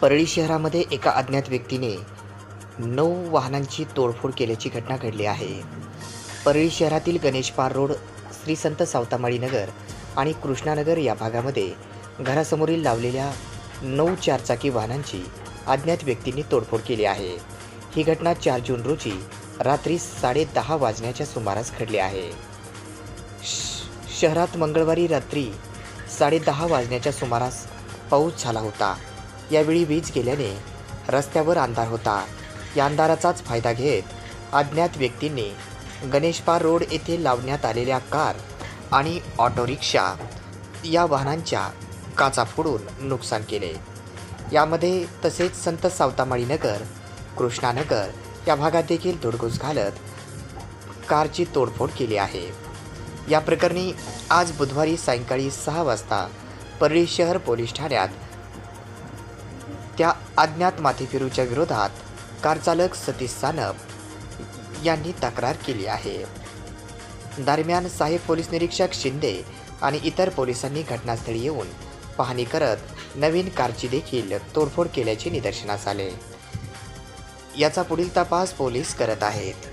परळी शहरामध्ये एका अज्ञात व्यक्तीने नऊ वाहनांची तोडफोड केल्याची घटना घडली आहे. परळी शहरातील गणेशपार रोड श्री संत सावतामाळी नगर आणि कृष्णानगर या भागामध्ये घरासमोरील लावलेल्या नऊ चारचाकी वाहनांची अज्ञात व्यक्तींनी तोडफोड केली आहे. ही घटना चार जून रोजी रात्री साडेदहा वाजण्याच्या सुमारास घडली आहे. श- शहरात मंगळवारी रात्री साडेदहा वाजण्याच्या सुमारास पाऊस झाला होता. यावेळी वीज गेल्याने रस्त्यावर अंधार होता. या अंधाराचाच फायदा घेत अज्ञात व्यक्तींनी गणेशपार रोड येथे लावण्यात आलेल्या कार आणि ऑटो रिक्षा या वाहनांच्या काचा फोडून नुकसान केले. यामध्ये तसेच संत सावतामाळी नगर कृष्णानगर या भागात देखील धुडगूस घालत कारची तोडफोड केली आहे. या प्रकरणी आज बुधवारी सायंकाळी सहा वाजता परळी शहर पोलीस ठाण्यात त्या अज्ञात माथेफिरूच्या विरोधात कारचालक सतीश सानप यांनी तक्रार केली आहे. दरम्यान साहेब पोलीस निरीक्षक शिंदे आणि इतर पोलिसांनी घटनास्थळी येऊन पाहणी करत नवीन कारची देखील तोडफोड केल्याचे निदर्शनास आले. याचा पुढील तपास पोलीस करत आहेत.